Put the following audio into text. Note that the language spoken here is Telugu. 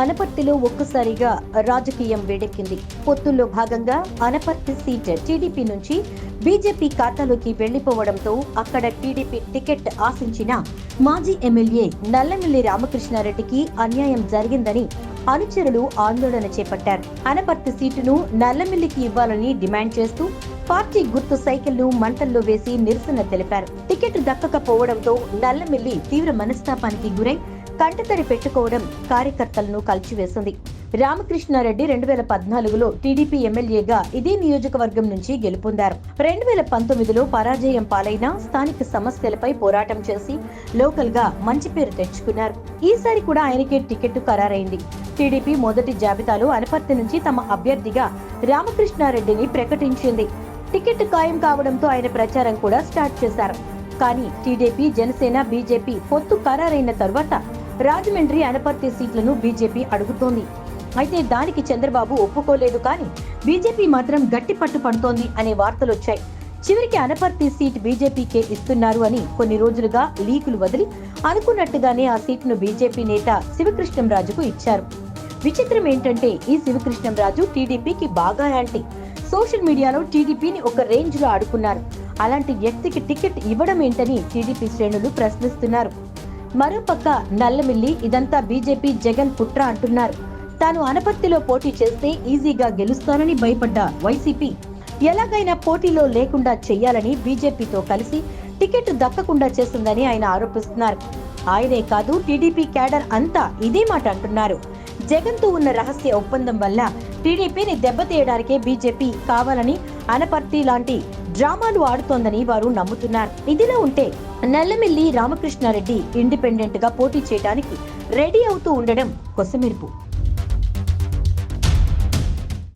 అనపర్తిలో ఒక్కసారిగా రాజకీయం వేడెక్కింది. పొత్తుల్లో భాగంగా అనపర్తి సీట్ టీడీపీ నుంచి బీజేపీ ఖాతాలోకి వెళ్ళిపోవడంతో అక్కడ టీడీపీ టికెట్ ఆశించిన మాజీ ఎమ్మెల్యే నల్లమిల్లి రామకృష్ణారెడ్డికి అన్యాయం జరిగిందని అనుచరులు ఆందోళన చేపట్టారు. అనపర్తి సీటును నల్లమిల్లికి ఇవ్వాలని డిమాండ్ చేస్తూ పార్టీ గుర్తు సైకిల్ను మంటల్లో వేసి నిరసన తెలిపారు. టికెట్ దక్కకపోవడంతో నల్లమిల్లి తీవ్ర మనస్తాపానికి గురై కంటతడి పెట్టుకోవడం కార్యకర్తలను కలిచివేసింది. రామకృష్ణారెడ్డి రెండు వేల పద్నాలుగులో టీడీపీ ఎమ్మెల్యేగా ఇదే నియోజకవర్గం నుంచి గెలుపొందారు. రెండు వేల పంతొమ్మిదిలో పరాజయం పాలైన స్థానిక సమస్యలపై పోరాటం చేసి లోకల్గా మంచి పేరు తెచ్చుకున్నారు. ఈసారి కూడా ఆయనకే టికెట్ ఖరారైంది. టీడీపీ మొదటి జాబితాలో అనపర్తి నుంచి తమ అభ్యర్థిగా రామకృష్ణారెడ్డిని ప్రకటించింది. టికెట్ ఖాయం కావడంతో ఆయన ప్రచారం కూడా స్టార్ట్ చేశారు. కానీ టీడీపీ జనసేన బీజేపీ పొత్తు ఖరారైన తర్వాత రాజమండ్రి అనపర్తి సీట్లను బీజేపీ అడుగుతోంది. అయితే దానికి చంద్రబాబు ఒప్పుకోలేదు కానీ బీజేపీ మాత్రం గట్టి పట్టు పడుతోంది అనే వార్తలు వచ్చాయి. చివరికి అనపర్తి సీట్ బీజేపీకే ఇస్తున్నారు అని కొన్ని రోజులుగా లీకులు వదిలి అనుకున్నట్టుగానే ఆ సీట్ను బీజేపీ నేత శివకృష్ణంరాజుకు ఇచ్చారు. విచిత్రం ఏంటంటే ఈ శివకృష్ణంరాజు టీడీపీకి బాగా యాంటీ. సోషల్ మీడియాలో టీడీపీని ఒక రేంజ్లో ఆడుకున్నారు. అలాంటి వ్యక్తికి టికెట్ ఇవ్వడం ఏంటని టీడీపీ శ్రేణులు ప్రశ్నిస్తున్నారు. మరోపక్క నల్లమిల్లి ఇదంతా బీజేపీ జగన్ కుట్ర అంటున్నారు. తాను అనపర్తిలో పోటీ చేస్తే ఈజీగా గెలుస్తానని భయపడ్డ వైసీపీ. ఎలాగైనా పోటీలో లేకుండా చెయ్యాలని బీజేపీతో కలిసి టికెట్ దక్కకుండా చేస్తుందని ఆయన ఆరోపిస్తున్నారు. ఆయనే కాదు టీడీపీ క్యాడర్ అంతా ఇదే మాట అంటున్నారు. జగన్తో ఉన్న రహస్య ఒప్పందం వల్ల టీడీపీని దెబ్బతీయడానికే బీజేపీ కావాలని అనపర్తి లాంటి డ్రామాలు ఆడుతోందని వారు నమ్ముతున్నారు. ఇదిలా ఉంటే నల్లమిల్లి రామకృష్ణారెడ్డి ఇండిపెండెంట్గా పోటీ చేయడానికి రెడీ అవుతూ ఉండడం కొసమెరుపు.